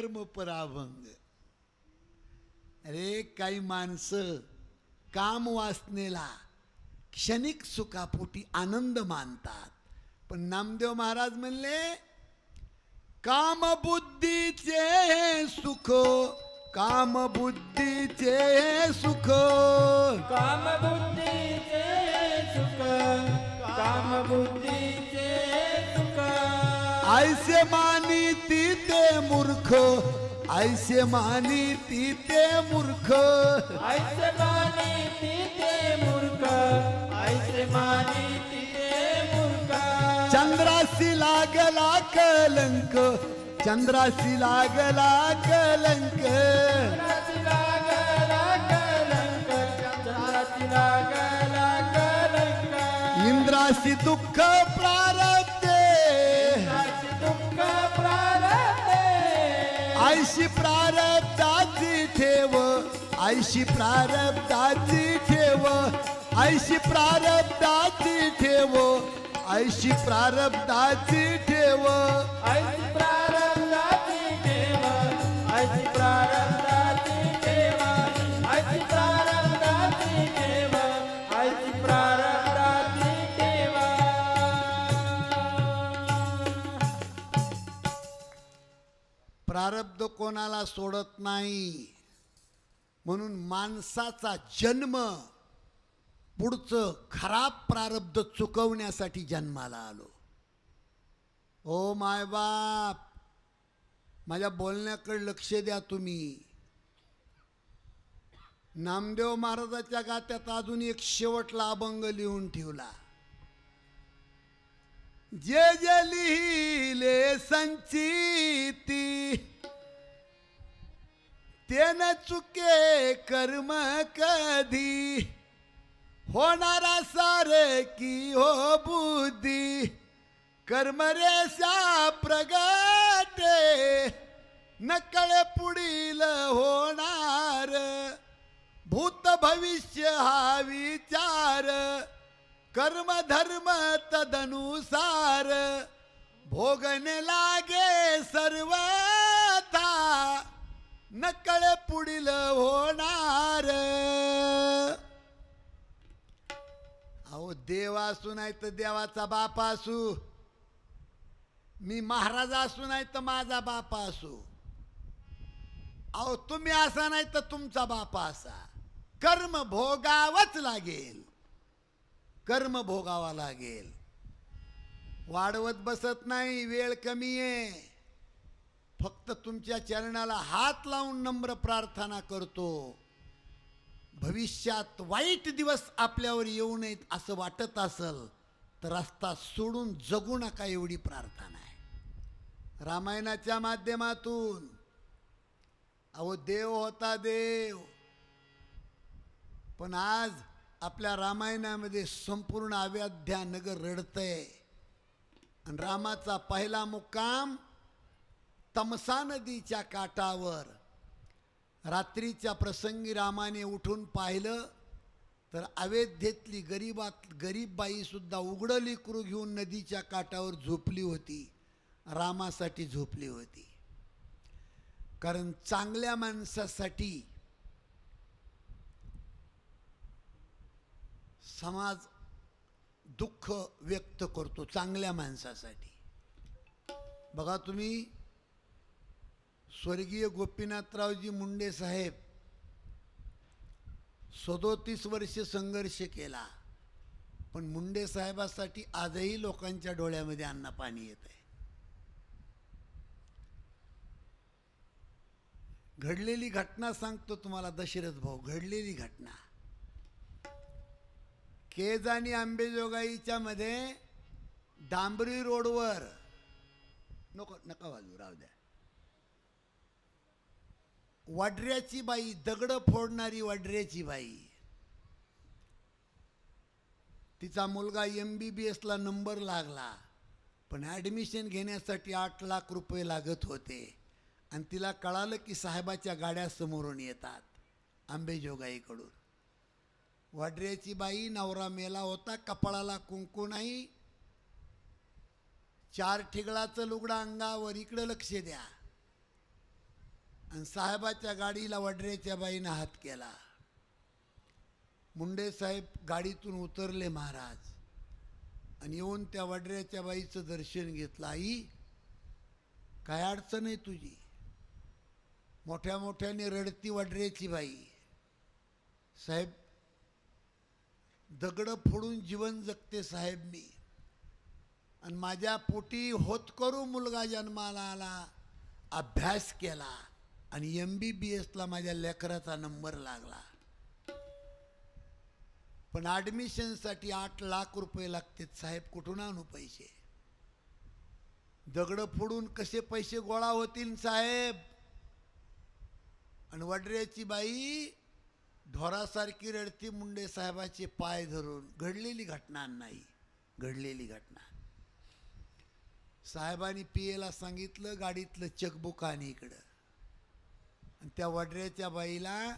कर्म पराभंग अरे काही माणसं काम वासनेला क्षणिक सुखापोटी आनंद मानतात. पण नामदेव महाराज म्हणले काम बुद्धीचे सुख काम बुद्धीचे सुख. काम बुद्धीचे सुख काम बुद्धीचे सुख. ऐसे मानी ती ते मूर्ख. ऐसे मानी ती ते मूर्ख. ऐसे मानी तिथे मूर्ख. ऐसे मानी तिथे मूर्ख. चंद्राशी लागला कलंक. चंद्राशी लागला कलंक. इंद्राशी दुःख प्रारब्धे. आयशी प्रारब्धाची ठेव आयशी प्रारब्धाची ठेव आयशी प्रारब्धाची ठेव आयशी प्रारब्धाची ठेव. ऐसी प्रारब्धाची ठेव ऐसी प्रारब्धाची कोणाला सोडत नाही. म्हणून माणसाचा जन्म पुढचं खराब प्रारब्ध चुकवण्यासाठी जन्माला आलो. ओ माय बाप माझ्या बोलण्याकडे लक्ष द्या तुम्ही. नामदेव महाराजाच्या गात्यात अजून एक शेवटला अभंग लिहून ठेवला. जे जे लिहिले संचिती ते न चुके कर्म कधी, होणारा सारे की हो बुद्धी, कर्म रेषा प्रगटे, नकळे पुढील होणार, भूत भविष्य हा विचार, कर्म धर्म तदनुसार भोगणे लागे सर्वथा नकळ पुढील होणार. अहो देव असू नाही तर देवाचा बाप असू. मी महाराज असू नाही तर माझा बाप असू. अहो तुम्ही असा नाही तर तुमचा बाप असा. कर्म भोगावंच लागेल. कर्म भोगावा लागेल. वाढवत बसत नाही वेळ कमी आहे. फक्त तुमच्या चरणाला हात लावून नम्र प्रार्थना करतो. भविष्यात वाईट दिवस आपल्यावर येऊ नयेत असं वाटत असल तर रस्ता सोडून जगू नका एवढी प्रार्थना आहे. रामायणाच्या माध्यमातून अहो देव होता देव. पण आज आपल्या रामायणामध्ये संपूर्ण अयोध्या नगर रडतंय. आणि रामाचा पहिला मुक्काम तमसा नदीच्या काठावर रात्रीच्या प्रसंगी रामाने उठून पाहिलं तर अवेध्येतली गरीबात गरीब बाईसुद्धा उघडं लेकरू घेऊन नदीच्या काठावर झोपली होती. रामासाठी झोपली होती. कारण चांगल्या माणसासाठी समाज दुःख व्यक्त करतो चांगल्या माणसासाठी. बघा तुम्ही स्वर्गीय गोपीनाथरावजी मुंडे साहेब सदोतीस वर्ष संघर्ष केला पण मुंडे साहेबासाठी आजही लोकांच्या डोळ्यामध्ये अन्न पाणी येत आहे. घडलेली घटना सांगतो तुम्हाला दशरथ भाऊ घडलेली घटना. केज आणि आंबेजोगाईच्या मध्ये डांबरी रोडवर नको नका बाजू राहू द्या. वाड्र्याची बाई दगड फोडणारी वाड्र्याची बाई. तिचा मुलगा एम बी बी एसला नंबर लागला पण ॲडमिशन घेण्यासाठी आठ लाख रुपये लागत होते. आणि तिला कळालं की साहेबाच्या गाड्या समोरून येतात आंबेजोगाईकडून. वाड्र्याची बाई नवरा मेला होता कपाळाला कुंकू नाही. चार ठिगळाचं लुगडं अंगावर इकडं लक्ष द्या. आणि साहेबाच्या गाडीला वडरेच्या बाईनं हात केला. मुंडे साहेब गाडीतून उतरले महाराज. आणि येऊन त्या वडऱ्याच्या बाईचं दर्शन घेतलं. आई काय अडचण आहे तुझी? मोठ्या मोठ्याने रडती वडऱ्याची बाई. साहेब दगडं फोडून जीवन जगते साहेब मी. आणि माझ्या पोटी होतकरू मुलगा जन्माला आला. अभ्यास केला. आणि एम बी बी एसला माझ्या लेकराचा नंबर लागला. पण ॲडमिशनसाठी आठ लाख रुपये लागतात साहेब कुठून आणू पैसे? दगडं फोडून कसे पैसे गोळा होतील साहेब? आणि वडऱ्याची बाई ढोरासारखी रडती मुंडे साहेबाचे पाय धरून. घडलेली घटना नाही. घडलेली घटना. साहेबांनी पी एला सांगितलं गाडीतलं चकबुक आणि इकडं. त्या वडऱ्याच्या बाईला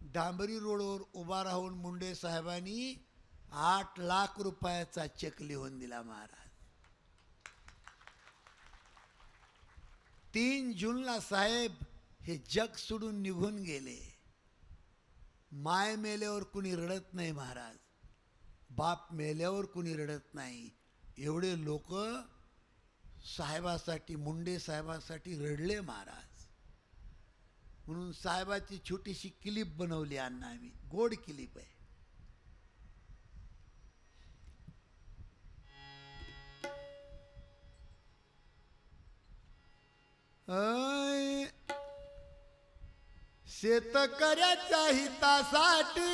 डांबरी रोडवर उभा राहून मुंडे साहेबांनी आठ लाख रुपयाचा चेक लिहून दिला महाराज. तीन जूनला साहेब हे जग सोडून निघून गेले. माय मेल्यावर कुणी रडत नाही महाराज. बाप मेल्यावर कुणी रडत नाही. एवढे लोक साहेबासाठी मुंडे साहेबासाठी रडले महाराज. म्हणून साहेबाची छोटीशी क्लिप बनवली अण्णा आम्ही. गोड क्लिप आहे. शेतकऱ्याच्या हितासाठी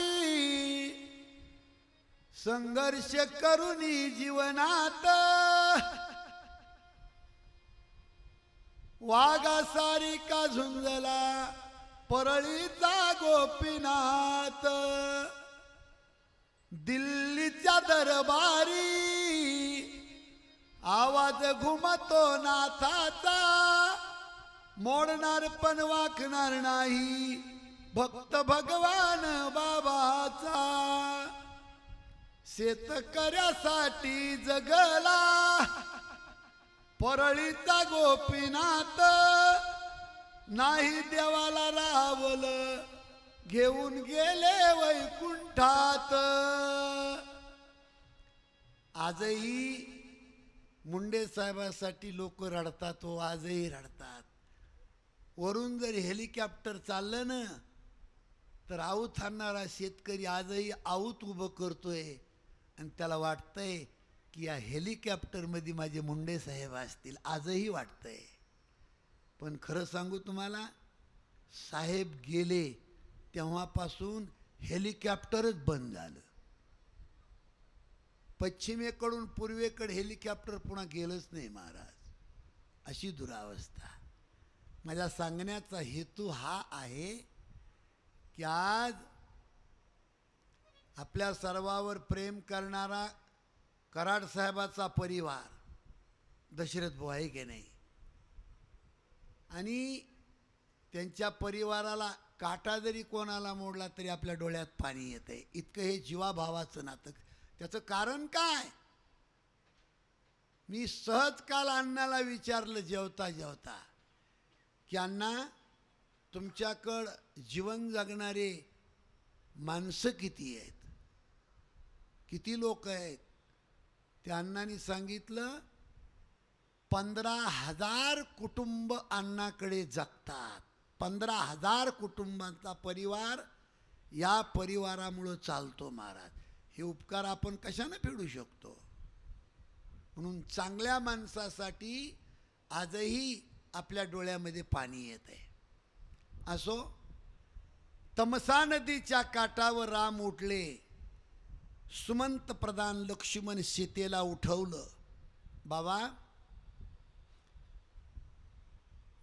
संघर्ष करुनी जीवनात वाघा सारिका झुंजला? परळीचा गोपीनाथ. दिल्लीच्या दरबारी आवाज घुमतो नाथाचा. मोडणार पण वाकणार नाही भक्त भगवान बाबाचा. शेतकऱ्यासाठी जगला परळीचा गोपीनाथ. नाही देवाला रावल. घेऊन गेले वैकुंठात. आजही मुंडे साहेबासाठी लोक रडतात हो आजही रडतात. वरून जर हेलिकॉप्टर चाललं ना तर आऊत आणणारा शेतकरी आजही आऊत उभं करतोय. आणि त्याला वाटतंय की या हेलिकॉप्टरमध्ये माझे मुंडे साहेब असतील आजही वाटतंय. पण खरं सांगू तुम्हाला साहेब गेले तेव्हापासून हेलिकॉप्टरच बंद झालं. पश्चिमेकडून पूर्वेकडे हेलिकॉप्टर पुन्हा गेलंच नाही महाराज. अशी दुरावस्था. माझ्या सांगण्याचा हेतू हा आहे की आज आपल्या सर्वावर प्रेम करणारा कराड साहेबाचा परिवार दशरथ भाऊ आहे की नाही आणि त्यांच्या परिवाराला काटा जरी कोणाला मोडला तरी आपल्या डोळ्यात पाणी येते इतकं हे जीवाभावाचं नातं. त्याचं कारण काय? मी सहज काल अण्णाला विचारलं जेवता जेवता की अण्णा तुमच्याकडं जीवन जगणारे माणसं किती आहेत? किती लोक आहेत? त्या अण्णांनी सांगितलं पंधरा हजार कुटुंब अन्नाकडे जगतात. पंधरा हजार कुटुंबांचा परिवार या परिवारामुळं चालतो महाराज. हे उपकार आपण कशानं फेडू शकतो? म्हणून चांगल्या माणसासाठी आजही आपल्या डोळ्यामध्ये पाणी येत आहे. असो तमसा नदीच्या काठावर राम उठले सुमंत प्रधान लक्ष्मण सीतेला उठवलं. बाबा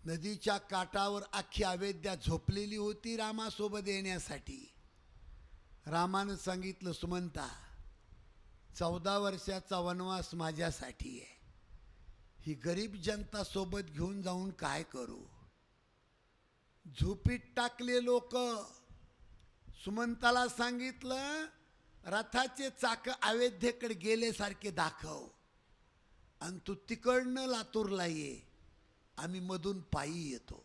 नदीच्या काठावर अख्खी अवेद्या झोपलेली होती रामासोबत येण्यासाठी. रामानं सांगितलं सुमंता चौदा वर्षाचा वनवास माझ्यासाठी आहे. ही गरीब जनता सोबत घेऊन जाऊन काय करू? झोपीत टाकले लोक. सुमंताला सांगितलं रथाचे चाक अवेध्येकडे गेल्यासारखे दाखव. आणि तू तिकडनं लातूरला ये. आम्ही मधून पायी येतो.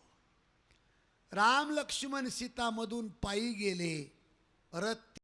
राम लक्ष्मण सीता मधून पायी गेले रथ